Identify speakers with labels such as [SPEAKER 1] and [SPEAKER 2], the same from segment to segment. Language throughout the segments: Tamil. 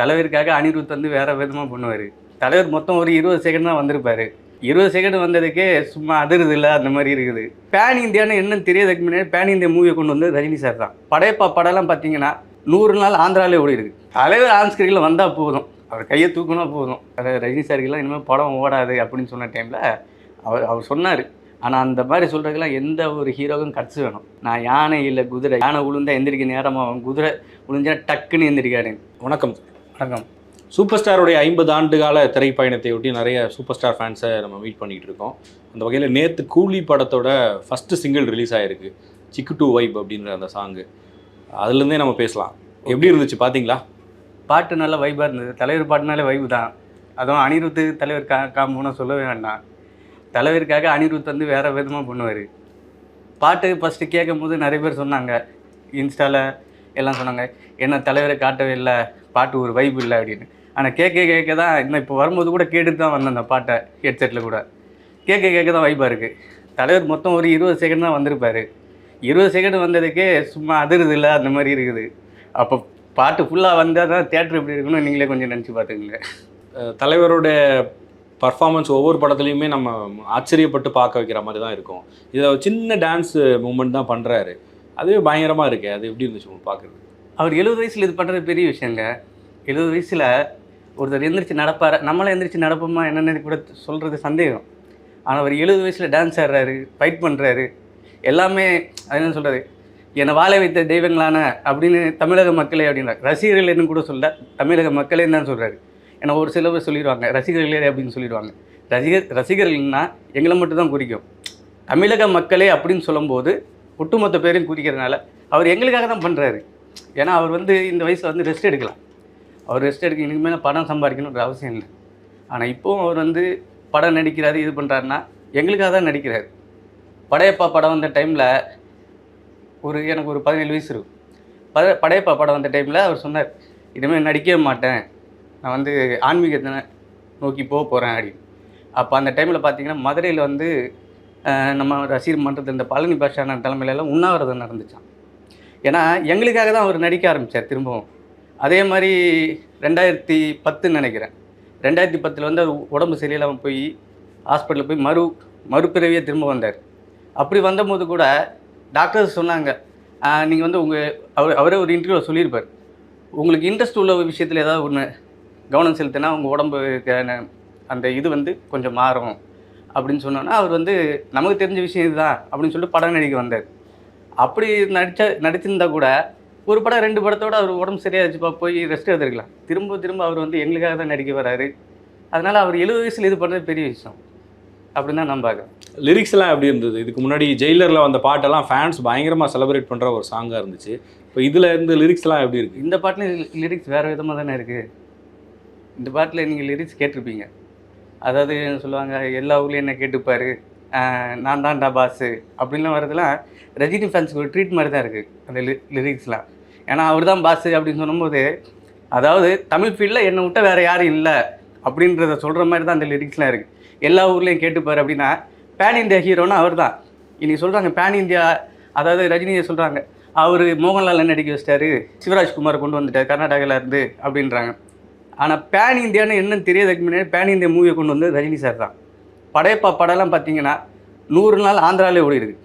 [SPEAKER 1] தலைவருக்காக அனிருத் வந்து வேற விதமாக பண்ணுவார். தலைவர் மொத்தம் ஒரு இருபது செகண்ட் தான் வந்திருப்பாரு. இருபது செகண்ட் வந்ததுக்கே சும்மா அதிருது இல்லை அந்த மாதிரி இருக்குது. பேன் இந்தியான்னு என்னன்னு தெரியறதுக்கு முன்னாடி பேன் இந்தியா மூவியை கொண்டு வந்து ரஜினி சார் தான். படையப்பா படம்லாம் பார்த்தீங்கன்னா நூறு நாள் ஆந்திராவிலே ஓடி இருக்கு. தலைவர் ஆன்ஸ்கிரியில் வந்தால் போதும். அவர் கையை தூக்குனா போதும். அதாவது ரஜினி சாருக்கெல்லாம் இனிமேல் படம் ஓடாது அப்படின்னு சொன்ன டைமில் அவர் அவர் சொன்னார். ஆனால் அந்த மாதிரி சொல்கிறதுக்கெல்லாம் எந்த ஒரு ஹீரோவும் கட்சி வேணும். நான் யானை இல்லை குதிரை. யானை உளுந்தா எந்திரிக்க நேரமாகும். குதிரை உளுந்தா டக்குன்னு எந்திரிக்காரு
[SPEAKER 2] வணக்கம்.
[SPEAKER 1] வணக்கம்.
[SPEAKER 2] சூப்பர் ஸ்டாருடைய ஐம்பது ஆண்டு கால திரைப்பயணத்தை ஒட்டி நிறைய சூப்பர் ஸ்டார் ஃபேன்ஸை நம்ம மீட் பண்ணிட்டு இருக்கோம். அந்த வகையில் நேற்று கூலி படத்தோட ஃபர்ஸ்ட் சிங்கிள் ரிலீஸ் ஆயிருக்கு. சிக்கு டூ வைப் அப்படின்ற அந்த சாங்கு அதுலேருந்தே நம்ம பேசலாம். எப்படி இருந்துச்சு? பார்த்தீங்களா
[SPEAKER 1] பாட்டு நல்ல வைபாக இருந்தது. தலைவர் பாட்டுனாலே வைப்பு தான். அதுவும் அனிருத்து தலைவர் கா காம்புன்னு சொல்லவே வேண்டாம். தலைவருக்காக அனிருத் வந்து வேறு விதமாக பண்ணுவார். பாட்டு ஃபஸ்ட்டு கேட்கும் போது நிறைய பேர் சொன்னாங்க. இன்ஸ்டாவில் எல்லாம் சொன்னாங்க. என்ன தலைவரை காட்டவே இல்லை. பாட்டு ஒரு வைப் இல்லை அப்படின்னு. ஆனால் கேட்க கேட்க தான் இன்னும் இப்போ வரும்போது கூட கேட்டுட்டு தான் வந்தேன் அந்த பாட்டை ஹெட்செட்டில் கூட. கேட்க கேட்க தான் வைப்பாக இருக்குது தலைவர் மொத்தம் ஒரு இருபது செகண்ட் தான் வந்திருப்பார். இருபது செகண்ட் வந்ததுக்கே சும்மா அதிருது இல்லை அந்த மாதிரி இருக்குது. அப்போ பாட்டு ஃபுல்லாக வந்தால் தான் தேட்டர் எப்படி இருக்குன்னு நீங்களே கொஞ்சம் நினச்சி பார்த்துக்குங்க.
[SPEAKER 2] தலைவரோட பர்ஃபார்மன்ஸ் ஒவ்வொரு படத்துலையுமே நம்ம ஆச்சரியப்பட்டு பார்க்க வைக்கிற மாதிரி தான் இருக்கும். இதில் சின்ன டான்ஸ் மூமெண்ட் தான் பண்ணுறாரு அதுவே பயங்கரமாக இருக்குது அது எப்படி இருந்துச்சு உங்களுக்கு பார்க்குறது
[SPEAKER 1] அவர் எழுபது வயசில் இது பண்ணுறது பெரிய விஷயங்க. எழுபது வயசில் ஒருத்தர் எந்திரிச்சு நடப்பார். நம்மளே எந்திரிச்சு நடப்போமா என்னென்னு கூட சொல்கிறது சந்தேகம். ஆனால் அவர் எழுபது வயசில் டான்ஸ் ஆடுறாரு ஃபைட் பண்ணுறாரு எல்லாமே அது என்ன சொல்கிறது என்னை வாழ வைத்த தெய்வங்களான அப்படின்னு தமிழக மக்களே அப்படின்றார் ரசிகர்கள்னு கூட சொல்ல தமிழக மக்களே தான் சொல்கிறாரு ஏன்னா ஒரு சில பேர் சொல்லிடுவாங்க ரசிகர்களே அப்படின்னு சொல்லிடுவாங்க. ரசிகர் ரசிகர்கள்னா எங்களை மட்டும் தான் குறிக்கும். தமிழக மக்களே அப்படின்னு சொல்லும்போது ஒட்டுமொத்த பேரையும் குறிக்கிறதுனால அவர் எங்களுக்காக தான் பண்ணுறாரு ஏன்னா அவர் வந்து இந்த வயசில் வந்து ரெஸ்ட் எடுக்கலாம் அவர் ரெஸ்ட் எடுக்க இனிமேல் மேலே படம் சம்பாதிக்கணுன்ற அவசியம் இல்லை. ஆனால் இப்போவும் அவர் வந்து படம் நடிக்கிறாரு இது பண்ணுறாருன்னா எங்களுக்காக தான் நடிக்கிறார். படையப்பா படம் வந்த டைமில் ஒரு எனக்கு ஒரு பதினேழு வயசு இருக்கும். பட படையப்பா படம் வந்த டைமில் அவர் சொன்னார் இனிமேல் நடிக்கவே மாட்டேன். நான் வந்து ஆன்மீகத்தை நோக்கி போக போகிறேன் அப்படின்னு. அப்போ அந்த டைமில் பார்த்தீங்கன்னா மதுரையில் வந்து நம்ம ரசிகர் மன்றத்தில் இந்த பழனி பாஷான தலைமையிலலாம் உண்ணாவிரதம் நடந்துச்சான் ஏன்னா எங்களுக்காக தான் அவர் நடிக்க ஆரம்பித்தார் திரும்பவும். அதே மாதிரி ரெண்டாயிரத்தி பத்துன்னு நினைக்கிறேன். ரெண்டாயிரத்தி பத்தில் வந்து அவர் உடம்பு சரியில்லாமல் போய் ஹாஸ்பிட்டலில் போய் மறு மறுபிறவியே திரும்ப வந்தார். அப்படி வந்தபோது கூட டாக்டர்ஸ் சொன்னாங்க நீங்கள் வந்து உங்கள் அவர் அவரே ஒரு இன்டர்வியூவில் சொல்லியிருப்பார். உங்களுக்கு இன்ட்ரெஸ்ட் உள்ள ஒரு விஷயத்தில் ஏதாவது ஒன்று கவனம் செலுத்தினா உங்கள் உடம்புக்கான அந்த இது வந்து கொஞ்சம் மாறும். அப்படின்னு சொன்னோன்னா அவர் வந்து நமக்கு தெரிஞ்ச விஷயம் இதுதான். அப்படின்னு சொல்லிட்டு படம் நடிக்க வந்தார். அப்படி நடிச்ச நடிச்சிருந்தா கூட ஒரு படம் ரெண்டு படத்தோட அவர் உடம்பு சரியாச்சுப்பா போய் ரெஸ்ட் எடுத்துருக்கலாம் திரும்ப திரும்ப அவர் வந்து எங்களுக்காக தான் நடிக்க வராரு. அதனால் அவர் எழுபது வயசில் இது பண்ணுறது பெரிய விஷயம். அப்படின்னு தான் நான் பார்க்குறேன்.
[SPEAKER 2] லிரிக்ஸ் எல்லாம் எப்படி இருந்தது? இதுக்கு முன்னாடி ஜெயிலரில் வந்த பாட்டெல்லாம் ஃபேன்ஸ் பயங்கரமாக செலிப்ரேட் பண்ணுற ஒரு சாங்காக இருந்துச்சு. இப்போ இதில் இருந்து லிரிக்ஸ் எல்லாம் எப்படி இருக்கு?
[SPEAKER 1] இந்த பாட்டில் லிரிக்ஸ் வேறு விதமாக தானே இருக்குது இந்த பாட்டில் நீங்கள் லிரிக்ஸ் கேட்டிருப்பீங்க. அதாவது சொல்லுவாங்க எல்லா ஊர்லேயும் என்ன கேட்டுப்பாரு. நான் தான்டா பாஸு அப்படின்லாம் வரதெல்லாம் ரஜினி ஃபேன்ஸுக்கு ஒரு ட்ரீட் மாதிரி தான் இருக்குது அந்த லி லிரிக்ஸ்லாம் ஏன்னா அவர் தான் பாஸு அப்படின்னு சொல்லும்போது அதாவது தமிழ் ஃபீல்டில் என்னை விட்ட வேறு யாரும் இல்லை அப்படின்றத சொல்கிற மாதிரி தான் அந்த லிரிக்ஸ்லாம் இருக்குது எல்லா ஊர்லேயும் கேட்டுப்பாரு அப்படின்னா பேன் இந்தியா ஹீரோனா அவர் தான் இன்னைக்கு சொல்கிறாங்க பேன் இந்தியா அதாவது ரஜினியை சொல்கிறாங்க அவர் மோகன்லால் நடிக்க வச்சிட்டாரு சிவராஜ்குமார் கொண்டு வந்துட்டார் கர்நாடகாவில் இருந்து அப்படின்றாங்க. ஆனால் பேன் இந்தியான்னு என்னன்னு தெரியாதுக்கு முன்னாடி பேன் இந்தியா மூவியை கொண்டு வந்து ரஜினி சார் தான். படையப்பா படம்லாம் பார்த்தீங்கன்னா நூறு நாள் ஆந்திராலே ஓடி இருக்கு.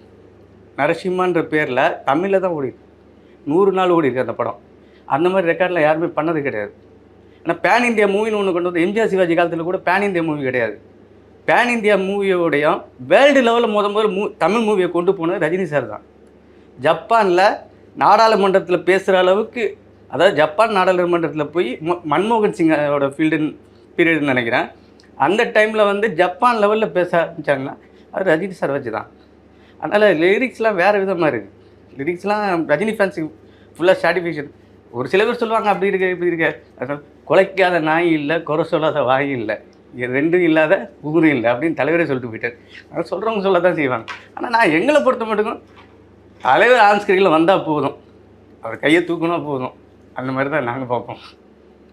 [SPEAKER 1] நரசிம்மான்ற பேரில் தமிழில் தான் ஓடி இருக்கு. நூறு நாள் ஓடி அந்த படம். அந்த மாதிரி ரெக்கார்டில் யாருமே பண்ணது கிடையாது. ஆனால் பேன் இந்தியா மூவின்னு ஒன்று கொண்டு வந்து எம்ஜிஆர் சிவாஜி காலத்தில் கூட பேன் இந்தியா மூவி கிடையாது. பேன் இந்தியா மூவியோடையும் வேர்ல்டு லெவலில் முத முதல் மூ தமிழ் மூவியை கொண்டு போனது ரஜினி சார் தான். ஜப்பானில் நாடாளுமன்றத்தில் பேசுகிற அளவுக்கு அதாவது ஜப்பான் நாடாளுமன்றத்தில் போய் மன்மோகன் சிங்கோட ஃபீல்டு பீரியட்னு நினைக்கிறேன். அந்த டைமில் வந்து ஜப்பான் லெவலில் பேச ஆரம்பித்தாங்கன்னா அது ரஜினி சார் வச்சு தான். அதனால் லிரிக்ஸ்லாம் வேறு விதமாக இருக்குது லிரிக்ஸ்லாம் ரஜினி ஃபேன்ஸுக்கு ஃபுல்லாக சாட்டிஃபிகேஷன் ஒரு சில பேர் சொல்லுவாங்க அப்படி இருக்க இப்படி இருக்க. அதனால் குலைக்காத நாய் இல்லை குறை சொல்லாத வாய் இல்லை ரெண்டும் இல்லாத ஊரும் இல்லை அப்படின்னு தலைவரே சொல்லிட்டு போயிட்டார். அதனால் சொல்கிறவங்க சொல்ல தான் செய்வாங்க. ஆனால் நான் எங்களை பொறுத்த மட்டுக்கும் தலைவர் ஆன்ஸ்கிரீனில் வந்தால் போதும். அவர் கையை தூக்குனா போதும். அந்த மாதிரி தான் நாங்கள் பார்ப்போம்.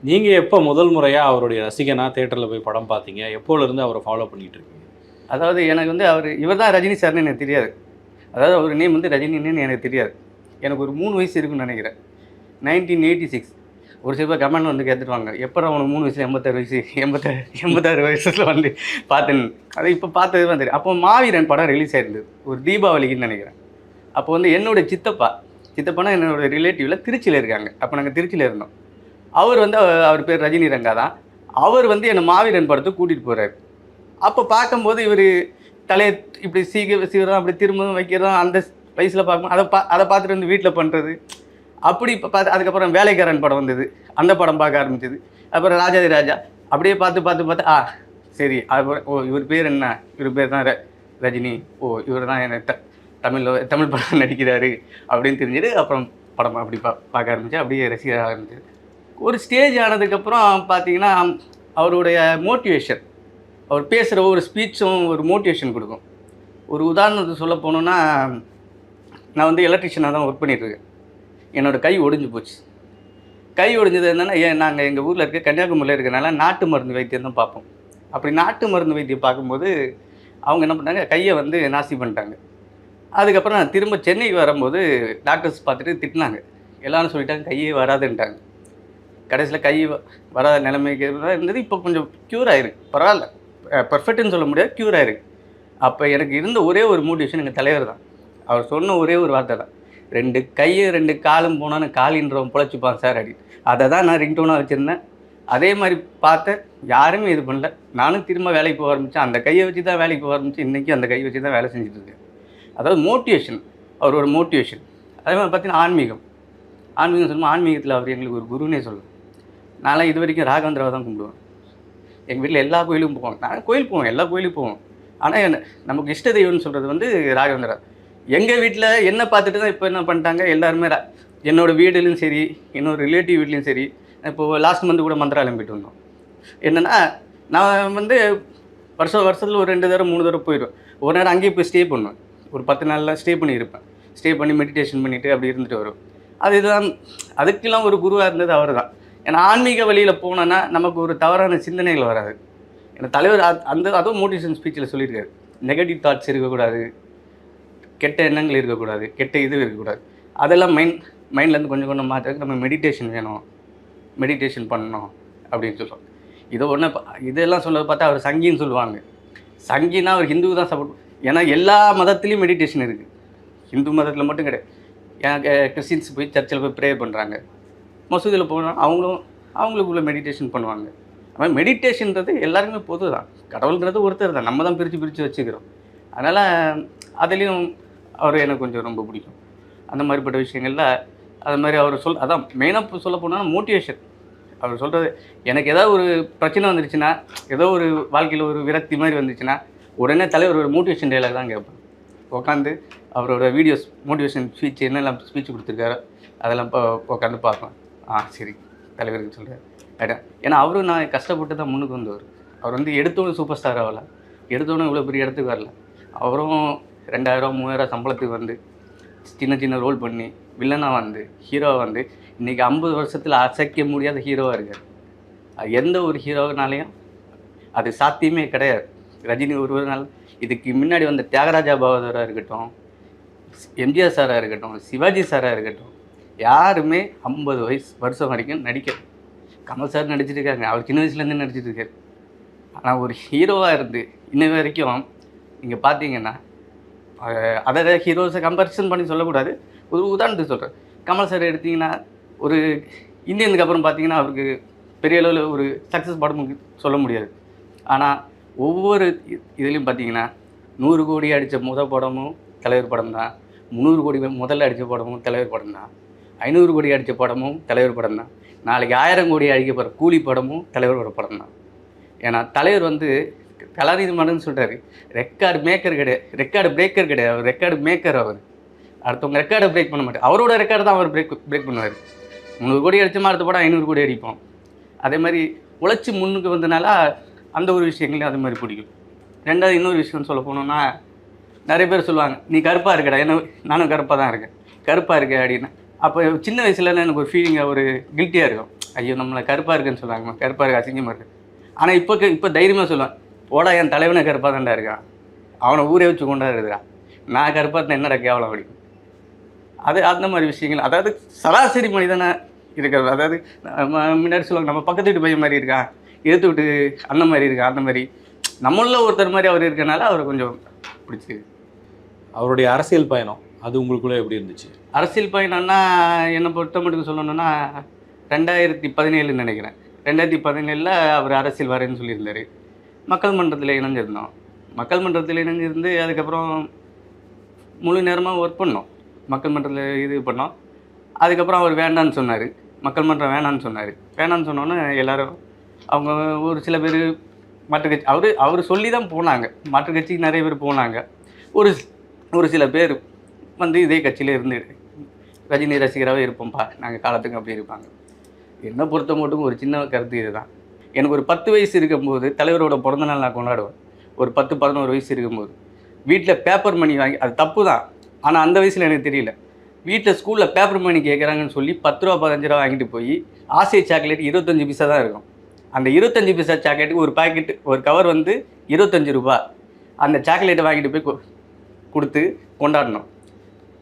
[SPEAKER 2] நீங்கள் எப்போ முதல் முறையாக அவருடைய ரசிகனா தேட்டரில் போய் படம் பார்த்தீங்க எப்போலேருந்து அவரை ஃபாலோ பண்ணிகிட்டு இருக்கீங்க?
[SPEAKER 1] அதாவது எனக்கு வந்து அவர் இவர் தான் ரஜினி சார்னு எனக்கு தெரியாது. அதாவது அவர் நேம் வந்து ரஜினின்னு எனக்கு தெரியாது. எனக்கு ஒரு மூணு வயசு இருக்குன்னு நினைக்கிறேன். நைன்டீன் எயிட்டி சிக்ஸ் ஒரு சில பேர் கமெண்ட் வந்து கேட்டுருவாங்க. எப்போ அவனுக்கு மூணு வயசு எண்பத்தாறு வயசு எண்பத்தாறு எண்பத்தாறு வயசில் வந்து பார்த்தேன். அது இப்போ பார்த்தது தான் தெரியும். அப்போ மாவீரன் படம் ரிலீஸ் ஆயிருந்தது. ஒரு தீபாவளிக்குன்னு நினைக்கிறேன். அப்போ வந்து என்னுடைய சித்தப்பா சித்தப்பானா என்னோட ரிலேட்டிவில் திருச்சியில் இருக்காங்க. அப்போ நாங்கள் திருச்சியில் இருந்தோம். அவர் வந்து அவர் பேர் ரஜினி ரங்கா தான். அவர் வந்து என்னை மாவீரன் படத்துக்கு கூட்டிகிட்டு போகிறாரு அப்போ பார்க்கும்போது இவர் தலையை இப்படி சீக்கிரம் சீக்கிரம் அப்படி திரும்பவும் வைக்கிறதும் அந்த வயசில் பார்க்கும் அதை பா அதை பார்த்துட்டு வந்து வீட்டில் பண்ணுறது அப்படி இப்போ பார்த்து அதுக்கப்புறம் வேலைக்காரன் படம் வந்தது. அந்த படம் பார்க்க ஆரம்பிச்சது. அப்புறம் ராஜாதி ராஜா. அப்படியே பார்த்து பார்த்து பார்த்து ஆ சரி அப்புறம் ஓ இவர் பேர் என்ன? இவர் பேர் தான் ரஜினி. ஓ இவர் தான் என்ன த தமிழில் தமிழ் படம் நடிக்கிறாரு அப்படின்னு தெரிஞ்சுட்டு அப்புறம் படம் அப்படி பா பார்க்க ஆரம்பிச்சு அப்படியே ரசிக ஆரம்பிச்சது. ஒரு ஸ்டேஜ் ஆனதுக்கப்புறம் பார்த்தீங்கன்னா அவருடைய மோட்டிவேஷன் அவர் பேசுகிற ஒவ்வொரு ஸ்பீச்சும் ஒரு மோட்டிவேஷன் கொடுக்கும். ஒரு உதாரணத்துக்கு சொல்ல போனோன்னா நான் வந்து எலக்ட்ரிஷியனாக தான் ஒர்க் பண்ணிகிட்ருக்கேன் என்னோட கை ஒடிஞ்சு போச்சு. கை ஒடிஞ்சது என்னென்னா ஏன் நாங்கள் எங்கள் ஊரில் இருக்க கன்னியாகுமரியில் இருக்கிறனால நாட்டு மருந்து வைத்தியம் தான் பார்ப்போம். அப்படி நாட்டு மருந்து வைத்தியம் பார்க்கும்போது அவங்க என்ன பண்ணாங்க கையை வந்து நாசி பண்ணிட்டாங்க. அதுக்கப்புறம் நான் திரும்ப சென்னைக்கு வரும்போது டாக்டர்ஸ் பார்த்துட்டு திட்டினாங்க. எல்லாரும் சொல்லிட்டாங்க கையே வராதுன்ட்டாங்க. கடைசியில் கை வராத நிலைமைக்கு தான் இருந்தது. இப்போ கொஞ்சம் க்யூர் ஆயிருக்கு பரவாயில்ல. பர்ஃபெக்ட்னு சொல்ல முடியாது. க்யூர் ஆயிருக்கு அப்போ எனக்கு இருந்த ஒரே ஒரு மோட்டிவேஷன் எங்கள் தலைவர் தான். அவர் சொன்ன ஒரே ஒரு வார்த்தை தான். ரெண்டு கையும் ரெண்டு காலும் போனான்னு காலின்றவன் பிழைச்சிப்பான் சார் அப்படின்னு. அதை தான் நான் ரிங்டோனாக வச்சுருந்தேன். அதே மாதிரி பார்த்தேன். யாருமே இது பண்ணல. நானும் திரும்ப வேலைக்கு போக ஆரம்பித்தேன் அந்த கையை வச்சு தான் வேலைக்கு போக ஆரம்பித்தேன் இன்றைக்கி அந்த கையை வச்சு தான் வேலை செஞ்சுட்ருக்கேன் அதாவது மோட்டிவேஷன் அவர் ஒரு மோட்டிவேஷன் அதே மாதிரி பார்த்தீங்கன்னா ஆன்மீகம். ஆன்மீகம் சொல்லும்போது ஆன்மீகத்தில் அவர் எங்களுக்கு ஒரு குருனே சொல்லுவேன் நான்லாம் இது வரைக்கும் ராகவேந்திராவை தான் கும்பிடுவேன். எங்கள் வீட்டில் எல்லா கோயிலும் போவோம். நான் கோயில் போவோம் எல்லா கோயிலுக்கும் போவோம். ஆனால் என்ன நமக்கு இஷ்ட தெய்வம்னு சொல்கிறது வந்து ராகவேந்திரா. எங்கள் வீட்டில் என்ன பார்த்துட்டு தான் இப்போ என்ன பண்ணிட்டாங்க? எல்லாருமே என்னோடய வீடுலேயும் வீடுலையும் சரி என்னோட ரிலேட்டிவ் வீட்லேயும் சரி இப்போது லாஸ்ட் மந்த் கூட மந்திராலயம் போயிட்டு வந்தோம். என்னென்னா நான் வந்து வருஷம் வருஷத்தில் ஒரு ரெண்டு தடவை மூணு தடவை போயிடுவேன். ஒரு நேரம் அங்கேயே போய் ஸ்டே பண்ணுவேன். ஒரு பத்து நாளில் ஸ்டே பண்ணியிருப்பேன். ஸ்டே பண்ணி மெடிடேஷன் பண்ணிவிட்டு அப்படி இருந்துட்டு வரும் இதுதான் அதுக்கெல்லாம் ஒரு குருவாக இருந்தது அவர் தான் ஏன்னா ஆன்மீக வழியில் போனோன்னா நமக்கு ஒரு தவறான சிந்தனைகள் வராது. ஏன்னா தலைவர் அ- அந்த அதுவும் மோட்டிவேஷன் ஸ்பீச்சில் சொல்லியிருக்காரு. நெகட்டிவ் தாட்ஸ் இருக்கக்கூடாது. கெட்ட எண்ணங்கள் இருக்கக்கூடாது. கெட்ட இது இருக்கக்கூடாது. அதெல்லாம் மைண்ட் மைண்ட்லேருந்து கொஞ்சம் கொஞ்சம் மாற்றுறதுக்கு நம்ம மெடிடேஷன் வேணும். மெடிடேஷன் பண்ணணும் அப்படின்னு சொல்லுவாங்க இதை ஒன்று இதெல்லாம் சொல்ல பார்த்தா அவர் சங்கின்னு சொல்லுவாங்க. சங்கினா அவர் ஹிந்து தான் சப்போர்ட் ஏன்னா எல்லா மதத்துலேயும் மெடிடேஷன் இருக்குது ஹிந்து மதத்தில் மட்டும் கிடையாது. ஏன் கிறிஸ்டின்ஸ் போய் சர்ச்சில் போய் ப்ரேயர் பண்ணுறாங்க மசூதியில் போனால் அவங்களும் அவங்களுக்குள்ள மெடிடேஷன் பண்ணுவாங்க. ஆனால் மெடிடேஷன்றது எல்லாருக்குமே பொது தான் கடவுள்ன்றது ஒருத்தர் தான். நம்ம தான் பிரித்து பிரித்து வச்சுக்கிறோம். அதனால் அதுலேயும் அவர் எனக்கு கொஞ்சம் ரொம்ப பிடிக்கும். அந்த மாதிரிப்பட்ட விஷயங்களில் அது மாதிரி அவர் சொல் அதான் மெயினாக சொல்ல போனால் மோட்டிவேஷன் அவர் சொல்கிறது எனக்கு ஏதாவது ஒரு பிரச்சனை வந்துருச்சுன்னா ஏதோ ஒரு வாழ்க்கையில் ஒரு விரக்தி மாதிரி வந்துச்சுன்னா உடனே தலைவர் ஒரு மோட்டிவேஷன் டைலாக் தான் கேட்பேன் உட்காந்து அவரோட வீடியோஸ் மோட்டிவேஷன் ஸ்பீச் என்னெல்லாம் ஸ்பீச் கொடுத்துருக்காரோ அதெல்லாம் இப்போ உட்காந்து பார்ப்பேன் ஆ சரி. தலைவருக்கு சொல்கிறார் ரைட்டா ஏன்னா அவரும் நான் கஷ்டப்பட்டு தான் முன்னுக்கு வந்தவர். அவர் வந்து எடுத்தோன்னு சூப்பர் ஸ்டார் ஆகல. எடுத்தோன்னு இவ்வளோ பெரிய இடத்துக்கு வரல. அவரும் ரெண்டாயிரம் மூவாயிரம் சம்பளத்துக்கு வந்து சின்ன சின்ன ரோல் பண்ணி வில்லனாக வந்து ஹீரோவாக வந்து இன்றைக்கி ஐம்பது வருஷத்தில் அசைக்க முடியாத ஹீரோவாக இருக்கார். எந்த ஒரு ஹீரோனாலையும் அது சாத்தியமே கிடையாது. ரஜினி ஒருவர்னால இதுக்கு முன்னாடி வந்த தியாகராஜா பகவதராக இருக்கட்டும் எம்ஜிஆர் சாராக இருக்கட்டும் சிவாஜி சாராக இருக்கட்டும் யாருமே ஐம்பது வயசு வருஷம் வரைக்கும் நடிக்க கமல் சார் நடிச்சிட்டு அவர் சின்ன வயசுலேருந்து நடிச்சிருக்காரு. ஆனால் ஒரு ஹீரோவாக இருந்து இன்ன வரைக்கும் நீங்கள் பார்த்தீங்கன்னா அதர் ஹீரோஸை கம்பேரிசன் பண்ணி சொல்லக்கூடாது. ஒரு உதாரணத்துக்கு சொல்கிறேன் கமல் சார் எடுத்தீங்கன்னா ஒரு இந்தியனுக்கு அப்புறம் பார்த்தீங்கன்னா அவருக்கு பெரிய அளவில் ஒரு சக்ஸஸ் படம் சொல்ல முடியாது. ஆனால் ஒவ்வொரு இதுலேயும் பார்த்தீங்கன்னா நூறு கோடி அடித்த முத படமும் தலைவர் படம் தான் முந்நூறு கோடி முதல்ல அடித்த படமும் தலைவர் படம் தான் ஐநூறு கோடி அடித்த படமும் தலைவர் படம் தான். நாளைக்கு ஆயிரம் கோடி அடிக்க போகிற கூலி படமும் தலைவர் படம் தான். ஏன்னா தலைவர் வந்து கலாநிதி மன்னன் சொல்கிறாரு ரெக்கார்டு மேக்கர் கிடையாது. ரெக்கார்டு பிரேக்கர் கிடையாது. அவர் ரெக்கார்டு மேக்கர் அவர். அடுத்தவங்க ரெக்கார்டை பிரேக் பண்ண மாட்டார். அவரோட ரெக்கார்டு தான் அவர் பிரேக் பிரேக் பண்ணுவார். முந்நூறு கோடி அடிச்சோமா அடுத்த படம் ஐநூறு கோடி அடிப்போம். அதே மாதிரி உழைச்சி முன்னுக்கு வந்தனால அந்த ஒரு விஷயங்களையும் அது மாதிரி பிடிக்கும். ரெண்டாவது இன்னொரு விஷயம் சொல்ல போனோம்னா நிறைய பேர் சொல்லுவாங்க நீ கருப்பாக இருக்கடா. என்ன நானும் கருப்பாக தான் இருக்கேன். கருப்பாக இருக்க அப்படின்னு அப்போ சின்ன வயசுல எனக்கு ஒரு ஃபீலிங்காக ஒரு கில்ட்டியாக இருக்கும். ஐயோ நம்மளை கருப்பாக இருக்குன்னு சொல்லுவாங்க. கருப்பாக இருக்கு அசிங்கமாக இருக்கு. ஆனால் இப்போ இப்போ தைரியமாக சொல்லுவேன். போடா என் தலைவனை கருப்பாக தாண்டா இருக்கான். அவனை ஊரே வச்சு கொண்டாடுறதுக்கா நான் கருப்பாக இருந்தா என்னடா கேவலம் அப்படி அது அந்த மாதிரி விஷயங்கள். அதாவது சராசரி மனிதனை இருக்கிற அதாவது முன்னாடி சொல்லுவாங்க நம்ம பக்கத்து வீட்டு பையன் மாதிரி இருக்கான். எடுத்து விட்டு அந்த மாதிரி இருக்கான் அந்த மாதிரி. நம்மளில் ஒருத்தர் மாதிரி அவர் இருக்கனால அவரை கொஞ்சம் பிடிச்சிருக்கு.
[SPEAKER 2] அவருடைய அரசியல் பயணம். அது உங்களுக்குள்ளே எப்படி இருந்துச்சு?
[SPEAKER 1] அரசியல் பயணம்னா என்னை பொறுத்த மட்டும் சொல்லணும்னா ரெண்டாயிரத்தி பதினேழுன்னு நினைக்கிறேன். ரெண்டாயிரத்தி பதினேழில் அவர் அரசியல் வரேன்னு சொல்லியிருந்தார். மக்கள் மன்றத்தில் இணைஞ்சிருந்தோம். மக்கள் மன்றத்தில் இணைஞ்சிருந்து அதுக்கப்புறம் முழு நேரமாக ஒர்க் பண்ணோம். மக்கள் மன்றத்தில் இது பண்ணோம். அதுக்கப்புறம் அவர் வேண்டான்னு சொன்னார். மக்கள் மன்றம் வேணான்னு சொன்னார். வேணான்னு சொன்னோன்னே எல்லோரும் அவங்க ஒரு சில பேர் மாற்று கட்சி அவர் அவர் சொல்லி தான் போனாங்க. மாற்று கட்சிக்கு நிறைய பேர் போனாங்க. ஒரு ஒரு சில பேர் வந்து இதே கட்சியில் இருந்து ரஜினி ரசிகராகவே இருப்போம்ப்பா. நாங்கள் காலத்துக்கு அப்படி இருப்பாங்க. என்னை பொறுத்த மட்டும் ஒரு சின்ன கருத்து இதுதான். எனக்கு ஒரு பத்து வயசு இருக்கும்போது தலைவரோட பிறந்தநாள் நான் கொண்டாடுவேன். ஒரு பத்து பதினோரு வயசு இருக்கும்போது. வீட்டில் பேப்பர் மணி வாங்கி அது தப்பு தான் ஆனால் அந்த வயசில் எனக்கு தெரியல. வீட்டில் ஸ்கூலில் பேப்பர் மணி கேட்குறாங்கன்னு சொல்லி பத்து ரூபா பதினஞ்சு ரூபா வாங்கிட்டு போய் ஆசை சாக்லேட் இருபத்தஞ்சி பைசா தான் இருக்கும். அந்த இருபத்தஞ்சி பைசா சாக்லேட்டுக்கு ஒரு பாக்கெட் ஒரு கவர் வந்து இருபத்தஞ்சி ரூபா. அந்த சாக்லேட்டை வாங்கிட்டு போய் கொ- கொடுத்து கொண்டாடணும்.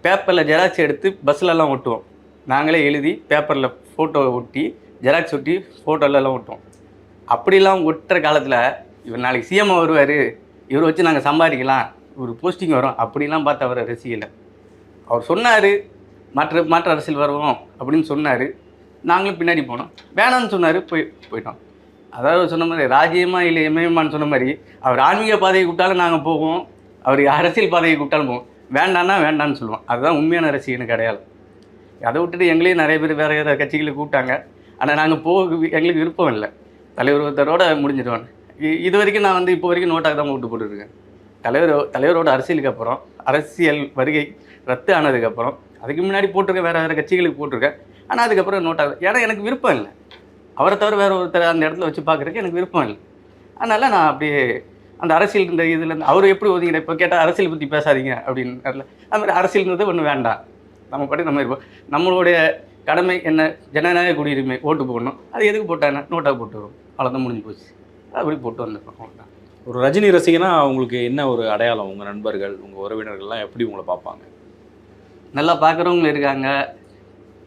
[SPEAKER 1] பேப்பரில் ஜெராக்ஸ் எடுத்து பஸ்லலாம் ஒட்டுவோம். நாங்களே எழுதி பேப்பரில் ஃபோட்டோ ஒட்டி ஜெராக்ஸ் ஒட்டி ஃபோட்டோலலாம் ஒட்டுவோம். அப்படிலாம் ஒட்டுற காலத்தில் இவர் நாளைக்கு சிஎம் வருவார். இவர் வச்சு நாங்கள் சம்பாதிக்கலாம். ஒரு போஸ்டிங் வரும். அப்படிலாம் பார்த்து அவரை ரசிக்கலை. அவர் சொன்னார் மாற்று மாற்று அரசியல் வருவோம் அப்படின்னு சொன்னார். நாங்களும் பின்னாடி போனோம். வேணான்னு சொன்னார் போய் போயிட்டோம். அதாவது சொன்ன மாதிரி ராஜ்யமா இல்லை எம்ஏமான்னு சொன்ன மாதிரி அவர் ஆன்மீக பாதையை கூப்பிட்டாலும் நாங்கள் போவோம். அவர் அரசியல் பாதையை கூப்பிட்டாலும் போவோம். வேண்டான்னா வேண்டான்னு சொல்லுவோம் அதுதான் உண்மையான ரசிகனுக்கு அடையாளம் அதை விட்டுட்டு எங்களையும் நிறைய பேர் வேறு வேறு கட்சிகளுக்கு கூப்பிட்டாங்க. ஆனால் நாங்கள் போக எங்களுக்கு விருப்பம் இல்லை. தலைவர் ஒருத்தரோட முடிஞ்சிடுவாங்க இது வரைக்கும் நான் வந்து இப்போ வரைக்கும் நோட்டாக தான் ஓட்டு போட்டுருக்கேன் தலைவர் தலைவரோட அரசியலுக்கு அப்புறம் அரசியல் வருகை ரத்து ஆனதுக்கப்புறம் அதுக்கு முன்னாடி போட்டிருக்கேன் வேறு வேறு கட்சிகளுக்கு போட்டிருக்கேன். ஆனால் அதுக்கப்புறம் நோட்டாக ஏன்னா எனக்கு விருப்பம் இல்லை. அவரை தவிர வேறு ஒருத்தர் அந்த இடத்துல வச்சு பார்க்குறதுக்கு எனக்கு விருப்பம் இல்லை. அதனால் நான் அப்படியே அந்த அரசியல் இந்த இதில் அவர் எப்படி ஒதுங்கிட இப்போ கேட்டால் அரசியல் பற்றி பேசாதீங்க அப்படின்னு. அது மாதிரி அரசியல்ன்றது ஒன்றும் வேண்டாம். நம்ம பாட்டு நம்ம இருப்போம். நம்மளுடைய கடமை என்ன? ஜனநாயக குடியுரிமை ஓட்டு போடணும். அது எதுக்கு போட்டாங்க? நோட்டாக போட்டு வரும். அவ்வளோதான் முடிஞ்சு போச்சு. அப்படி போட்டு வந்துருக்கோம்
[SPEAKER 2] ஒரு ரஜினி ரசிகனா உங்களுக்கு என்ன ஒரு அடையாளம்? உங்கள் நண்பர்கள் உங்கள் உறவினர்கள்லாம் எப்படி உங்களை பார்ப்பாங்க?
[SPEAKER 1] நல்லா பார்க்குறவங்களும் இருக்காங்க.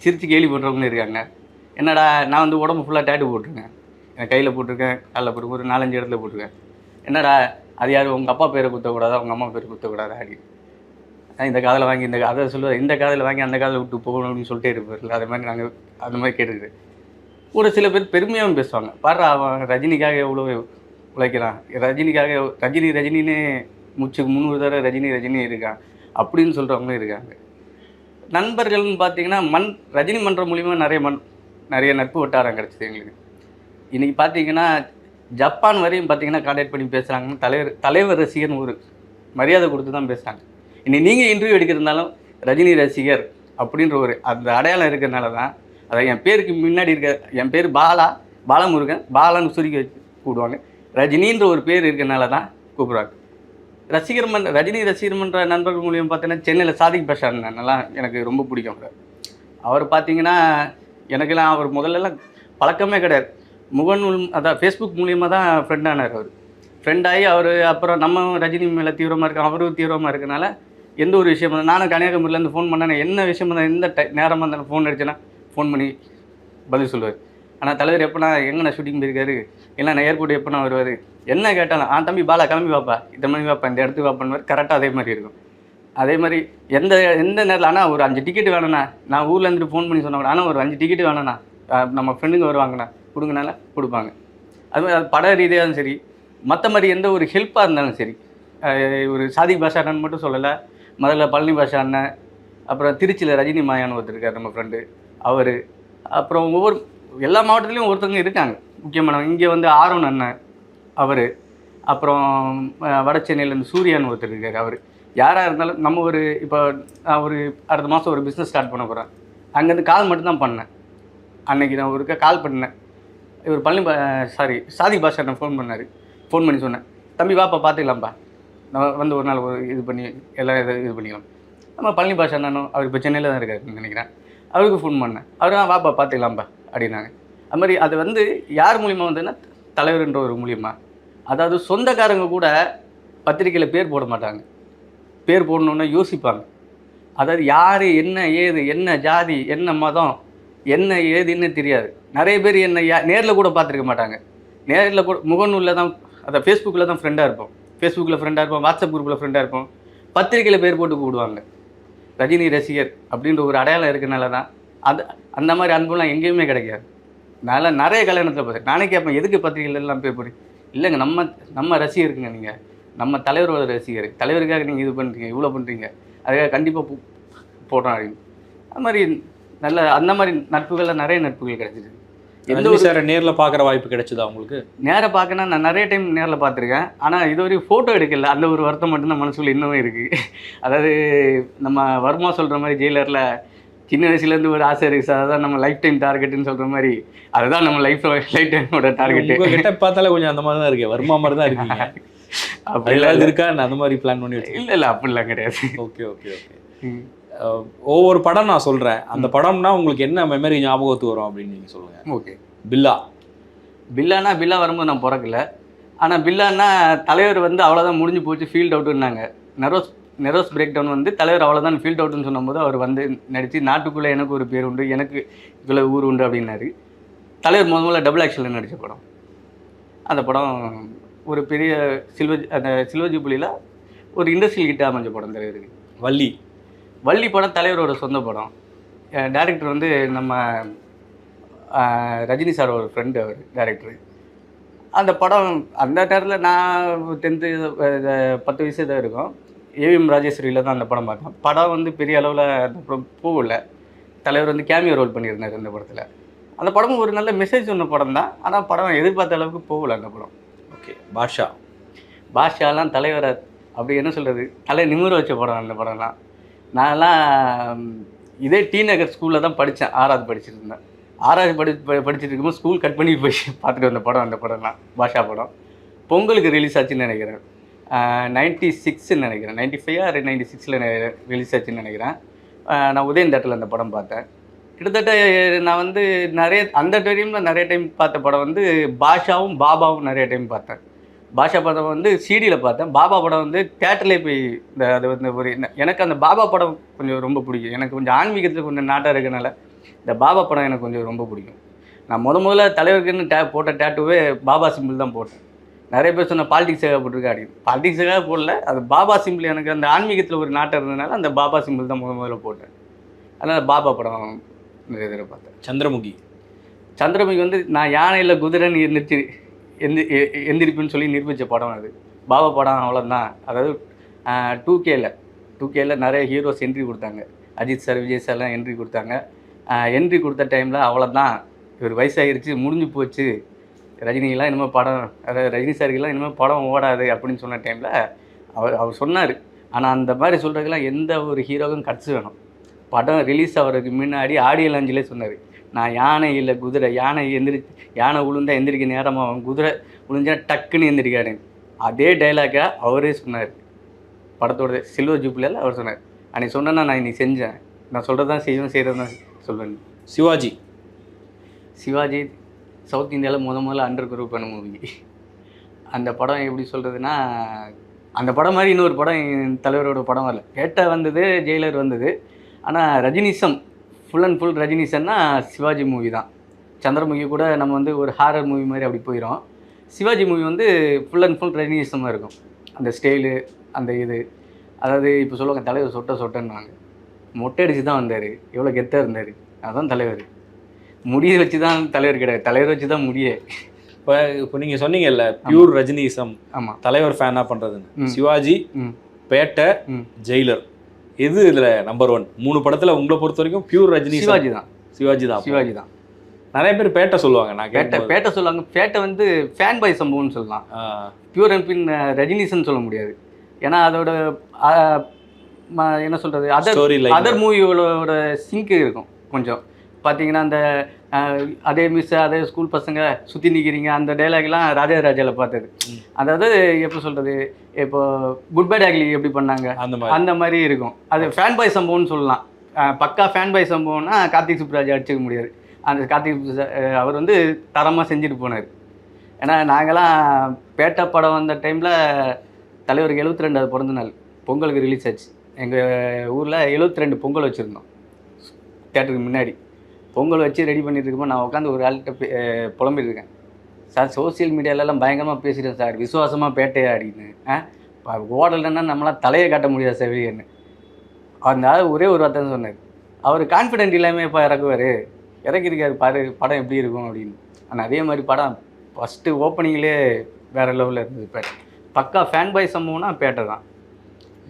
[SPEAKER 1] சிரித்து கேலி பண்ணுறவங்களும் இருக்காங்க. என்னடா நான் வந்து உடம்பு ஃபுல்லாக டேட்டு போட்டிருக்கேன். என் கையில் போட்டிருக்கேன் காலில் போட்டு ஒரு நாலஞ்சு இடத்துல போட்டிருக்கேன். என்னடா அது யார்? உங்கள் அப்பா பேரை குத்தக்கூடாதா? உங்கள் அம்மா பேர் குத்தக்கூடாதா அப்படி இந்த காதில் வாங்கி இந்த அதை சொல்லுவார் இந்த காதில் வாங்கி அந்த காதில் விட்டு போகணும் அப்படின்னு சொல்லிட்டே இருப்பார்ல அது மாதிரி நாங்கள் அந்த மாதிரி கேட்டுக்கிட்டு. ஒரு சில பேர் பெருமையாகவும் பேசுவாங்க. பாரு அவன் ரஜினிக்காக எவ்வளோ உழைக்கிறான். ரஜினிக்காக ரஜினி ரஜினின்னு முச்சுக்கு முந்நூறு தடவை ரஜினி ரஜினி இருக்கான் அப்படின்னு சொல்கிறவங்களும் இருக்காங்க. நண்பர்கள்னு பார்த்தீங்கன்னா மண் ரஜினி மன்றம் மூலிமா நிறைய மண் நிறைய நட்பு வட்டாரம் கிடச்சிது எங்களுக்கு. இன்றைக்கி பார்த்தீங்கன்னா ஜப்பான் வரையும் பார்த்தீங்கன்னா கான்டாக்ட் பண்ணி பேசுகிறாங்கன்னு தலைவர் தலைவர் ரசிகர்னு ஒரு மரியாதை கொடுத்து தான் பேசுகிறாங்க இன்னைக்கு நீங்கள் இன்டர்வியூ எடுக்கிறதுனாலும் ரஜினி ரசிகர் அப்படின்ற ஒரு அந்த அடையாளம் இருக்கிறனால தான் அதான் என் பேருக்கு முன்னாடி இருக்க என் பேர் பாலா பாலமுருகன் பாலான்னு சுருக்கி வச்சு கூப்பிடுவாங்க. ரஜினின்ற ஒரு பேர் இருக்கிறனால தான் கூப்பிடுவாங்க ரசிகர் மன் ரஜினி ரசிகர் மன்ற நண்பர்கள் மூலியம் பார்த்தீங்கன்னா சென்னையில் சாதிக் பாஷா நல்லா எனக்கு ரொம்ப பிடிக்கும். அவர் அவர் பார்த்தீங்கன்னா எனக்கெல்லாம் அவர் முதல்லலாம் பழக்கமே கிடையாது. முகநூல் அதான் ஃபேஸ்புக் மூலியமாக தான் ஃப்ரெண்ட் ஆனார் அவர். ஃப்ரெண்ட் ஆகி அவர் அப்புறம் நம்ம ரஜினி மேலே தீவிரமாக இருக்கோம் அவரும் தீவிரமாக இருக்கனால எந்த ஒரு விஷயம் இருந்தாலும் நானும் கன்னியாகுமரியிலேருந்து ஃபோன் பண்ணேன் என்ன விஷயம் இருந்தால் எந்த டை நேரமாக இருந்தாலும் ஃபோன் அடிச்சேன்னா ஃபோன் பண்ணி பதில் சொல்லுவார். ஆனால் தலைவர் எப்போனா எங்கண்ணா ஷூட்டிங் போயிருக்காரு? இல்லைண்ணா ஏர்போர்ட் எப்போனா வருவார்? என்ன கேட்டாலும் ஆ தம்பி பாலா கிளம்பி வாப்பா. இந்த மணி வாப்பா இந்த இடத்துக்கு வாப்பான்னு கரெக்டாக அதே மாதிரி இருக்கும். அதே மாதிரி எந்த எந்த நேரத்தில் ஆனால் ஒரு அஞ்சு டிக்கெட் வேணும்ண்ணா. நான் ஊரில் இருந்துட்டு ஃபோன் பண்ணி சொன்னேன் ஆனால் ஒரு அஞ்சு டிக்கெட் வேணும்ண்ணா. நம்ம ஃப்ரெண்டுங்க வருவாங்கண்ணா. கொடுங்கனால கொடுப்பாங்க. அது மாதிரி அது பட ரீதியாகவும் சரி மற்ற மாதிரி எந்த ஒரு ஹெல்ப்பாக இருந்தாலும் சரி ஒரு சாதிக் பாஷா அண்ணன் மட்டும் சொல்லலை முதல்ல பழனி பாஷா அண்ணன் அப்புறம் திருச்சியில் ரஜினி மாயான்னு ஒருத்தர் இருக்கார் நம்ம ஃப்ரெண்டு அவர் அப்புறம் ஒவ்வொரு எல்லா மாவட்டத்துலேயும் ஒருத்தவங்க இருக்காங்க. முக்கியமானவங்க இங்கே வந்து ஆரோன் அண்ணன் அவர் அப்புறம் வட சென்னையிலேருந்து சூர்யான்னு ஒருத்தர் இருக்கார் அவர். யாராக இருந்தாலும் நம்ம ஒரு இப்போ நான் ஒரு அடுத்த மாதம் ஒரு பிஸ்னஸ் ஸ்டார்ட் பண்ண போகிறேன் அங்கேருந்து கால் மட்டும்தான் பண்ணேன். அன்னைக்கு நான் ஒருக்க கால் பண்ணேன். இவர் பழனி சாரி சாதி பாஷா நான் ஃபோன் பண்ணார். ஃபோன் பண்ணி சொன்னேன். தம்பி வாப்பா பார்த்துக்கலாம்ப்பா நான் வந்து ஒரு நாள் ஒரு இது பண்ணி எல்லாம் இது இது பண்ணிக்கலாம். நம்ம பழனி பாஷா நானும் அவர் இப்போ சென்னையில் தான் இருக்காருன்னு நினைக்கிறேன். அவருக்கு ஃபோன் பண்ணேன். அவர் வாப்பா பார்த்துக்கலாம்ப்பா அப்படின்னாங்க அது மாதிரி அது வந்து யார் மூலியமாக வந்ததுன்னா தலைவர்ன்ற ஒரு மூலியமாக அதாவது சொந்தக்காரங்க கூட பத்திரிக்கையில் பேர் போட மாட்டாங்க. பேர் போடணுன்னா யோசிப்பாங்க. அதாவது யார் என்ன ஏது என்ன ஜாதி என்ன மதம் என்ன ஏதுன்னு தெரியாது. நிறைய பேர் என்னை யா நேரில் கூட பார்த்துருக்க மாட்டாங்க. நேரில் கூட முகநூலில் தான் அதை ஃபேஸ்புக்கில் தான் ஃப்ரெண்டாக இருப்போம். ஃபேஸ்புக்கில் ஃப்ரெண்டாக இருப்போம் வாட்ஸ்அப் குரூப்பில் ஃப்ரெண்டாக இருப்போம். பத்திரிக்கையில் பேர் போட்டு கூப்பிடுவாங்க. ரஜினி ரசிகர் அப்படின்ற ஒரு அடையாளம் இருக்கனால தான் அது அந்த மாதிரி அன்புலாம் எங்கேயுமே கிடைக்காது. நான் நிறைய கல்யாணத்தில் பார்த்தேன் நானே கேட்பேன் எதுக்கு பத்திரிகையில பேர் போடுறீங்க? இல்லைங்க நம்ம நம்ம ரசிகருக்குங்க நீங்கள் நம்ம தலைவரோட ரசிகர். தலைவருக்காக நீங்கள் இது பண்ணுறீங்க இவ்வளோ பண்ணுறீங்க அதுக்காக கண்டிப்பாக போடுறோம் அப்படின்னு. அது மாதிரி நல்ல அந்த மாதிரி நட்புகளில் நிறைய நட்புகள் கிடைச்சிருக்கு எந்த ஒரு
[SPEAKER 2] சாரை நேர்ல பார்க்குற வாய்ப்பு கிடைச்சதா உங்களுக்கு?
[SPEAKER 1] நேராக பார்க்கனா நான் நிறைய டைம் நேரில் பார்த்துருக்கேன். ஆனால் இது வரைக்கும் ஃபோட்டோ எடுக்கல. அந்த ஒரு வருத்தம் மட்டும்தான் மனசுக்குள்ள இன்னமும் இருக்குது அதாவது நம்ம வர்மா சொல்கிற மாதிரி ஜெயிலரில் சின்ன வயசுலேருந்து ஒரு ஆசை இருக்குது சார். அதான் நம்ம லைஃப் டைம் டார்கெட்டுன்னு சொல்கிற மாதிரி. அதுதான் நம்ம லைஃப் லைஃப் டைமோட டார்கெட்டு
[SPEAKER 2] உங்க கிட்ட பார்த்தாலே கொஞ்சம் அந்த மாதிரி தான் இருக்கு. வர்மா மாதிரி தான் இருக்கீங்க.
[SPEAKER 1] அப்படி
[SPEAKER 2] அப்படிலாம் இருக்கா? அந்த மாதிரி பிளான் பண்ணி வச்சிருக்கேன்
[SPEAKER 1] இல்லை இல்லை அப்படிலாம் கிடையாது.
[SPEAKER 2] Okay okay okay. ஒவ்வொரு படம் நான் சொல்றேன். அந்த படம்னா உங்களுக்கு என்ன மெமரி ஞாபகத்துக்கு வரும் அப்படின்னு நீங்க சொல்லுங்க.
[SPEAKER 1] ஓகே.
[SPEAKER 2] பில்லா.
[SPEAKER 1] பில்லானா பில்லா வரும்போது நான் பிறக்கல. ஆனால் பில்லானா தலைவர் வந்து அவ்வளோதான் முடிஞ்சு போச்சு ஃபீல்ட் அவுட்டுன்னாங்க நெரோஸ் நெரோஸ் பிரேக் டவுன் வந்து தலைவர் அவ்வளோதான் ஃபீல்ட் அவுட்னு சொன்னபோது அவர் வந்து நடித்து நாட்டுக்குள்ளே எனக்கு ஒரு பேர் உண்டு எனக்கு இவ்வளோ ஊர் உண்டு அப்படின்னாரு. தலைவர் முத முதல்ல டபுள் ஆக்ஷனில் நடித்த படம். அந்த படம் ஒரு பெரிய சில்வ அந்த சில்வர் ஜூபிலியில் ஒரு இண்டஸ்ட்ரியல் ஹிட் அமைஞ்ச படம் தலைவருக்கு.
[SPEAKER 2] வள்ளி.
[SPEAKER 1] வள்ளி படம் தலைவரோட சொந்த படம். டேரக்டர் வந்து நம்ம ரஜினி சாரோட ஃப்ரெண்டு அவர் டேரக்டர் அந்த படம் அந்த நேரத்தில் நான் டென்த்து பத்து வயசு தான் இருக்கும். ஏவிஎம் ராஜேஸ்வரியில் தான் அந்த படம் பார்த்தேன். படம் வந்து பெரிய அளவில் அந்த படம் போகல. தலைவர் வந்து கேமியோ ரோல் பண்ணியிருந்தார் அந்த படத்தில். அந்த படமும் ஒரு நல்ல மெசேஜ் சொன்ன படம் தான். ஆனால் படம் எதிர்பார்த்த அளவுக்கு போகல அந்த படம்.
[SPEAKER 2] ஓகே பாஷா.
[SPEAKER 1] பாஷாலாம் தலைவரை அப்படி என்ன சொல்கிறது தலை நிமிர வச்ச படம் அந்த படம்லாம். நான்லாம் இதே டி நகர் ஸ்கூலில் தான் படித்தேன் ஆறாவது படிச்சுட்டு இருந்தேன் ஆறாவது படி படிச்சுட்டு இருக்கும்போது ஸ்கூல் கட் பண்ணி போய் பார்த்துட்டு வந்த படம் அந்த படம்லாம் பாஷா படம். பொங்கலுக்கு ரிலீஸ் ஆச்சுன்னு நினைக்கிறேன். நைன்ட்டி சிக்ஸ்ன்னு நினைக்கிறேன். நைன்ட்டி ஃபைவ் நைன்டி நைன்ட்டி சிக்ஸில் ரிலீஸ் ஆச்சுன்னு நினைக்கிறேன். நான் உதயன் தேட்டரில் அந்த படம் பார்த்தேன். கிட்டத்தட்ட நான் வந்து நிறைய அந்த டைமில் நிறைய டைம் பார்த்த படம் வந்து பாஷாவும் பாபாவும் நிறைய டைம் பார்த்தேன். பாஷா படம் வந்து சிடியில் பார்த்தேன். பாபா படம் வந்து தேட்டர்லேயே போய் இந்த அது வந்து ஒரு எனக்கு அந்த பாபா படம் கொஞ்சம் ரொம்ப பிடிக்கும். எனக்கு கொஞ்சம் ஆன்மீகத்தில் கொஞ்சம் நாட்டாக இருக்கனால இந்த பாபா படம் எனக்கு கொஞ்சம் ரொம்ப பிடிக்கும். நான் முத முதல்ல தலைவருக்குன்னு டே போட்ட டேட்டுவே பாபா சிம்பிள் தான் போட்டேன். நிறைய பேர் சொன்ன பாலிடிக்ஸாக போட்டிருக்கா அப்படின்னு. பாலிடிக்ஸாக போடல அது பாபா சிம்பிள் எனக்கு அந்த ஆன்மீகத்தில் ஒரு நாட்டம் இருந்ததுனால அந்த பாபா சிம்பிள் தான் முத முதல்ல போட்டேன். அதனால் பாபா படம் நிறைய தடவை பார்த்தேன்.
[SPEAKER 2] சந்திரமுகி.
[SPEAKER 1] சந்திரமுகி வந்து நான் யானையில் குதிரைன்னு எந்திரிச்சு எந்தி எ- எந்திரிப்புன்னு சொல்லி நிரூபித்த படம் அது. பாபா படம் அவ்வளோதான் அதாவது டூ கேல டூ கேல நிறைய ஹீரோஸ் என்ட்ரி கொடுத்தாங்க. அஜித் சார் விஜய் சார்லாம் என்ட்ரி கொடுத்தாங்க. என்ட்ரி கொடுத்த டைமில் அவ்வளோதான் இவர் வயசாகிருச்சு முடிஞ்சு போச்சு. ரஜினிலாம் இனிமேல் படம் அதாவது ரஜினி சாருக்கெல்லாம் இனிமேல் படம் ஓடாது அப்படின்னு சொன்ன டைமில் அவர் அவர் சொன்னார். ஆனால் அந்த மாதிரி சொல்கிறதுக்கெல்லாம் எந்த ஒரு ஹீரோக்கும் கட்சி வேணும். படம் ரிலீஸ் ஆகிறதுக்கு முன்னாடி ஆடியோ லாஞ்சிலே சொன்னார். நான் யானை இல்லை குதிரை. யானை எந்திரி யானை விழுந்தா எந்திரிக்க நேரமாகும் குதிரை விழுந்தா டக்குன்னு எந்திரிக்காரு. அதே டைலாக்கை அவரே சொன்னார். படத்தோட சில்வர் ஜூப்ளியில் அவர் சொன்னார். அன்னைக்கு சொன்னேன்னா நான் இன்னைக்கு செஞ்சேன். நான் சொல்கிறது தான் செய்வேன் செய்கிறது தான் சொல்வேன்.
[SPEAKER 2] சிவாஜி.
[SPEAKER 1] சிவாஜி சவுத் இந்தியாவில் முத முதல்ல அண்டர் குரூப் பண்ண மூவி அந்த படம் எப்படி சொல்கிறதுனா அந்த படம் மாதிரி இன்னொரு படம் என் தலைவரோட படம் வரல. பேட்டை வந்தது ஜெயிலர் வந்தது. ஆனால் ரஜினிசம் ஃபுல் அண்ட் ஃபுல் ரஜினிசன்னா சிவாஜி மூவி தான். சந்திரமுகி கூட நம்ம வந்து ஒரு ஹாரர் மூவி மாதிரி அப்படி போயிடும் சிவாஜி மூவி வந்து ஃபுல் அண்ட் ஃபுல் ரஜினிசமாக இருக்கும். அந்த ஸ்டைலு அந்த இது. அதாவது இப்போ சொல்லுவாங்க தலைவர் சொட்ட சொட்டன்னுவாங்க. மொட்டை அடிச்சு தான் வந்தார். எவ்வளோ கெத்தாக இருந்தார். அதான் தலைவர். முடியை வச்சு தான் தலைவர் கிடையாது. தலைவர் வச்சு தான் முடியே.
[SPEAKER 2] இப்போ இப்போ நீங்க சொன்னீங்கல்ல பியூர் ரஜினிசம்
[SPEAKER 1] ஆமாம்
[SPEAKER 2] தலைவர் ஃபேனா பண்றதுன்னு.
[SPEAKER 1] ம்.
[SPEAKER 2] சிவாஜி பேட்டை ஜெயிலர். எது இதுல நம்பர் ஒன் மூணு படத்துல உங்களை பொறுத்த வரைக்கும் பியூர் ரஜினி
[SPEAKER 1] சிவாஜி தான்.
[SPEAKER 2] சிவாஜி தான்
[SPEAKER 1] சிவாஜி தான்.
[SPEAKER 2] நிறைய பேர் பேட்டை சொல்லுவாங்க நான்
[SPEAKER 1] பேட்டை
[SPEAKER 2] கேட்ட
[SPEAKER 1] பேட்டை சொல்லுவாங்க. பேட்டை வந்து ஃபேன் பாய் சம்பவம்னு சொல்லலாம். பியூர் அண்ட் பின் ரஜினிசன் சொல்ல முடியாது. ஏன்னா அதோட என்ன சொல்கிறது அதர் அதர் மூவியோட சிங்க் இருக்கும் கொஞ்சம். பார்த்தீங்கன்னா அந்த அதே மிஸ் அதே ஸ்கூல் பசங்க சுற்றி நிற்கிறீங்க அந்த டைலாக்லாம் ராஜா ராஜாவில் பார்த்தது. அதாவது எப்படி சொல்கிறது இப்போ குட் பை டாக்லி எப்படி பண்ணாங்க
[SPEAKER 2] அந்த மாதிரி.
[SPEAKER 1] அந்த மாதிரி இருக்கும். அது ஃபேன் பாய் சம்பவம்னு சொல்லலாம். பக்கா ஃபேன் பாய் சம்பவம்னா கார்த்திக் சுப்ராஜ் அடிச்சுக்க முடியாது. அந்த கார்த்திக் அவர் வந்து தரமாக செஞ்சுட்டு போனார். ஏன்னா நாங்களாம் பேட்டை படம் வந்த டைமில் தலைவருக்கு எழுபத்தி ரெண்டாவது பிறந்த நாள். பொங்கலுக்கு ரிலீஸ் ஆச்சு. எங்கள் ஊரில் எழுபத்தி ரெண்டு பொங்கல் வச்சுருந்தோம். தேட்டருக்கு முன்னாடி. பொங்கல் வச்சு ரெடி பண்ணிட்டு இருக்கும்போது நான் உட்காந்து ஒரு ஆள்கிட்ட பே- புலம்பிட்டு இருக்கேன் சார் சோசியல் மீடியாலலாம் பயங்கரமாக பேசிட்டேன் சார். விசுவாசமாக பேட்டையாடின்னு அப்படின்னு ஆ? ஓடலைன்னா நம்மளாம் தலையை காட்ட முடியாது செவிலியன்னு அந்த ஆள் ஒரே ஒரு வார்த்தை சொன்னார். அவர் கான்ஃபிடென்ட் இல்லாமல் இப்போ இறக்குவார். இறக்கிருக்காரு பாரு படம் எப்படி இருக்கும் அப்படின்னு. ஆனால் அதே மாதிரி படம் ஃபஸ்ட்டு ஓப்பனிங்லேயே வேறு லெவலில் இருந்தது பேட்டை. பக்கா ஃபேன் பாய் சம்பவம்னா பேட்டை தான்.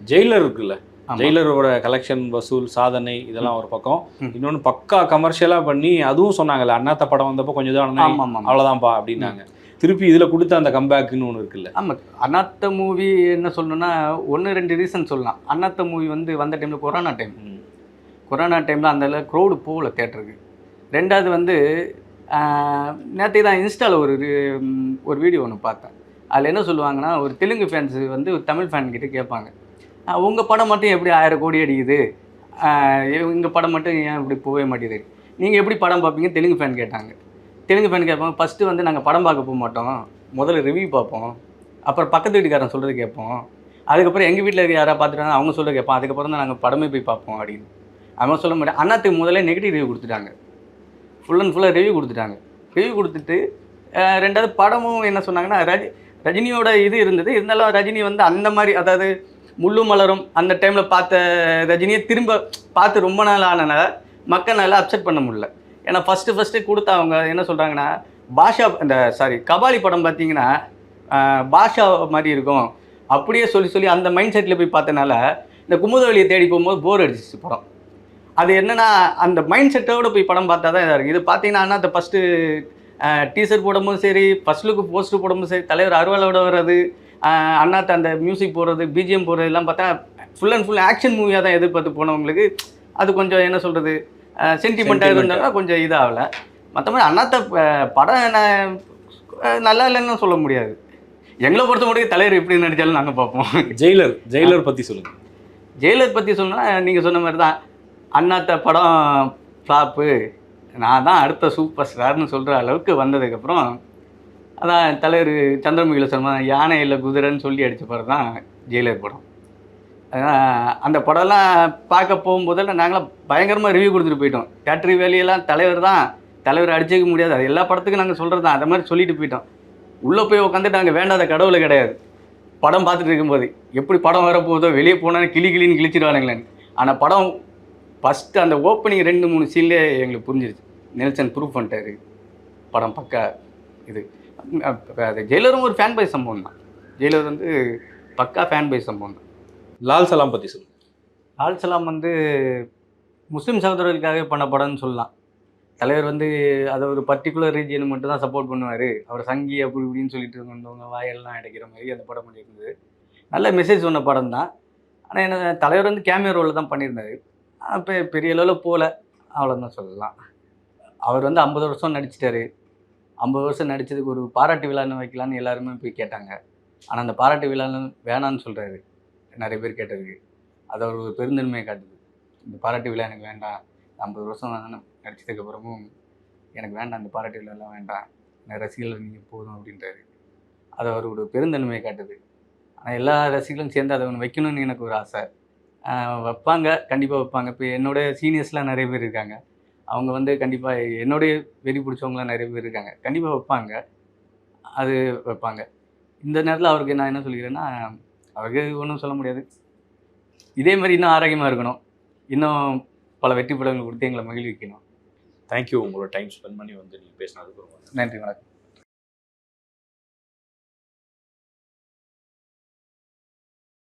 [SPEAKER 2] ஜெயிலர் இருக்குல்ல? ஜெயிலரோட கலெக்ஷன் வசூல் சாதனை இதெல்லாம் ஒரு பக்கம். இன்னொன்று பக்கா கமர்ஷியலா பண்ணி அதுவும் சொன்னாங்கல்ல அண்ணாத்த படம் வந்தப்போ கொஞ்சம் தான் அவ்வளோதான்ப்பா அப்படின்னாங்க. திருப்பி இதுல கொடுத்த அந்த கம்பேக்குன்னு ஒன்று இருக்குல்ல.
[SPEAKER 1] ஆமாம் அண்ணாத்த மூவி என்ன சொல்லணும்னா ஒன்று ரெண்டு ரீசன் சொல்லலாம். அண்ணாத்த மூவி வந்து வந்த டைமில் கொரோனா டைம். கொரோனா டைமில் அந்த க்ரௌடு போகல தேட்டருக்கு ரெண்டாவது வந்து நேற்று தான் இன்ஸ்டாவில் ஒரு ஒரு வீடியோ ஒன்று பார்த்தேன். அதில் என்ன சொல்லுவாங்கன்னா ஒரு தெலுங்கு ஃபேன்ஸு வந்து ஒரு தமிழ் ஃபேன் கிட்ட கேட்பாங்க. உங்கள் படம் மட்டும் எப்படி ஆயிரம் கோடி அடிக்குது? எங்கள் படம் மட்டும் ஏன் இப்படி போகவே மாட்டேங்குது? நீங்கள் எப்படி படம் பார்ப்பீங்க? தெலுங்கு ஃபேன் கேட்டாங்க. தெலுங்கு ஃபேன் கேட்பாங்க ஃபஸ்ட்டு வந்து நாங்கள் படம் பார்க்க போக மாட்டோம். முதல்ல ரிவ்யூ பார்ப்போம். அப்புறம் பக்கத்து வீட்டுக்காரன் சொல்கிறது கேட்போம். அதுக்கப்புறம் எங்கள் வீட்டில் இருக்க யாராவது பார்த்துட்டு அவங்க சொல்ல கேட்போம். அதுக்கப்புறம் தான் நாங்கள் படமே போய் பார்ப்போம் அப்படின்னு. அவன் சொல்ல மாட்டேன். அண்ணாத்துக்கு முதல்ல நெகட்டிவ் ரிவ்யூ கொடுத்துட்டாங்க. ஃபுல் அண்ட் ஃபுல்லாக ரிவ்யூ கொடுத்துட்டாங்க. ரிவ்யூ கொடுத்துட்டு ரெண்டாவது படமும் என்ன சொன்னாங்கன்னா ரஜி ரஜினியோட இது இருந்தது. இருந்தாலும் ரஜினி வந்து அந்த மாதிரி அதாவது முள்ளு மலரும் அந்த டைமில் பார்த்த ரஜினியை திரும்ப பார்த்து ரொம்ப நாள் ஆனனால மக்கள் நல்லா அப்செட் பண்ண முடியல. ஏன்னா ஃபஸ்ட்டு ஃபஸ்ட்டு கொடுத்த அவங்க என்ன சொல்கிறாங்கன்னா பாஷா இந்த சாரி கபாலி படம் பார்த்தீங்கன்னா பாஷா மாதிரி இருக்கும். அப்படியே சொல்லி சொல்லி அந்த மைண்ட் செட்டில் போய் பார்த்தனால இந்த குமுதவெளியை தேடி போகும்போது போர் அடிச்சிச்சு படம். அது என்னென்னா அந்த மைண்ட் செட்டோடு போய் படம் பார்த்தா தான் இதாக இருக்குது இது பார்த்தீங்கன்னா அந்த ஃபஸ்ட்டு டீசர் போடும்போது சரி ஃபஸ்ட் லுக்கு போஸ்டர் போடும்போது சரி தலைவர் அருவாலோட வர்றது அண்ணாத்த அந்த மியூசிக் போடுறது பிஜிஎம் போடுறது எல்லாம் பார்த்தா ஃபுல் அண்ட் ஃபுல் ஆக்ஷன் மூவியாக தான் எதிர்பார்த்து போனவங்களுக்கு அது கொஞ்சம் என்ன சொல்கிறது சென்டிமெண்ட்டாக. இருந்தாலும் கொஞ்சம் இதாகல. மற்றபடி அண்ணாத்த படம் என்ன நல்லா இல்லைன்னு சொல்ல முடியாது. எங்களை பொறுத்த மட்டும் தலைவர் எப்படி நடித்தாலும் நாங்கள் பார்ப்போம்.
[SPEAKER 2] ஜெயிலர் ஜெயிலர் பத்தி சொல்லுங்க.
[SPEAKER 1] ஜெயிலர் பற்றி சொன்னா நீங்கள் சொன்ன மாதிரி தான் அண்ணாத்த படம் ஃப்ளாப்பு நான் தான் அடுத்த சூப்பர் ஸ்டார்னு சொல்கிற அளவுக்கு வந்ததுக்கப்புறம் அதான் தலைவர் சந்திரமுகில சொன்ன யானை இல்லை குதிரைன்னு சொல்லி அடித்த படம் தான் ஜெயிலர் படம். அந்த படம்லாம் பார்க்க போகும்போதெல்லாம் நாங்களாம் பயங்கரமாக ரிவ்யூ கொடுத்துட்டு போயிட்டோம். தேட்டரி வேலையெல்லாம் தலைவர் தான். தலைவர் அடிச்சிக்க முடியாது. அது எல்லா படத்துக்கும் நாங்கள் சொல்கிறது தான். அதை மாதிரி சொல்லிட்டு போயிட்டோம். உள்ளே போய் உட்காந்துட்டு நாங்கள் வேண்டாத கடவுளை கிடையாது. படம் பார்த்துட்டு இருக்கும்போது எப்படி படம் வரப்போகுதோ வெளியே போனால் கிளி கிளின்னு கிழிச்சிடுவானுங்களேன்னு ஆனால் படம் ஃபஸ்ட்டு அந்த ஓப்பனிங் ரெண்டு மூணு சீன்லேயே எங்களுக்கு புரிஞ்சிருச்சு. நெல்சன் ப்ரூவ் பண்ணிட்டாரு. படம் பக்கா இது. அது ஜெயிலரும் ஒரு ஃபேன் பை சம்பவம் தான். ஜெயிலர் வந்து பக்கா ஃபேன் பை சம்பவம் தான்.
[SPEAKER 2] லால் சலாம் பத்தி சொல்லுங்க.
[SPEAKER 1] ஆல் சலாம் வந்து முஸ்லீம் சகோதரர்களுக்காகவே பண்ண படம்னு சொல்லலாம். தலைவர் வந்து அதை ஒரு பர்டிகுலர் ரீஜியன் மட்டும் தான் சப்போர்ட் பண்ணுவார். அவர் சங்கி அப்படி இப்படின்னு சொல்லிட்டு இருந்தவங்க வாயெல்லாம் அடைக்கிற மாதிரி அந்த படம் பண்ணியிருந்தது. நல்ல மெசேஜ் சொன்ன படம் தான். ஆனால் என்ன தலைவர் வந்து கேமியோ ரோலில் தான் பண்ணியிருந்தாரு. அப்போ பெரிய அளவில் போகல அவ்வளோதான் சொல்லலாம். அவர் வந்து ஐம்பது வருஷம் நடிச்சிட்டாரு. ஐம்பது வருஷம் நடித்ததுக்கு ஒரு பாராட்டு விழான்னு வைக்கலான்னு எல்லாருமே போய் கேட்டாங்க. ஆனால் அந்த பாராட்டு விழான்னு வேணான்னு சொல்கிறாரு நிறைய பேர் கேட்டதுக்கு. அது அவர் ஒரு பெருந்தன்மையை காட்டுது. இந்த பாராட்டு விழா எனக்கு வேண்டாம். ஐம்பது வருஷம் நான் நடிச்சதுக்கப்புறமும் எனக்கு வேண்டாம். இந்த பாராட்டு விழாலாம் வேண்டாம். நான் ரசிகர்கள் நீங்கள் போதும் அப்படின்றாரு. அது அவரோட பெருந்தன்மையை காட்டுது. ஆனால் எல்லா ரசிகர்களும் சேர்ந்து அதை ஒன்று வைக்கணும்னு எனக்கு ஒரு ஆசை. வைப்பாங்க. கண்டிப்பாக வைப்பாங்க. இப்போ என்னோடய சீனியர்ஸ்லாம் நிறைய பேர் இருக்காங்க. அவங்க வந்து கண்டிப்பாக என்னுடைய வெறி பிடிச்சவங்களாம் நிறைய பேர் இருக்காங்க. கண்டிப்பாக வைப்பாங்க. அது வைப்பாங்க. இந்த நேரத்தில் அவருக்கு நான் என்ன சொல்லிக்கிறேன்னா அவருக்கு ஒன்றும் சொல்ல முடியாது. இதே மாதிரி இன்னும் ஆரோக்கியமாக இருக்கணும். இன்னும் பல வெற்றி படங்கள் கொடுத்து எங்களை மகிழ்விக்கணும்.
[SPEAKER 2] தேங்க்யூ உங்களோட டைம் ஸ்பெண்ட் பண்ணி வந்து நீங்க பேசினதுக்கு ரொம்ப
[SPEAKER 1] நன்றி வணக்கம்.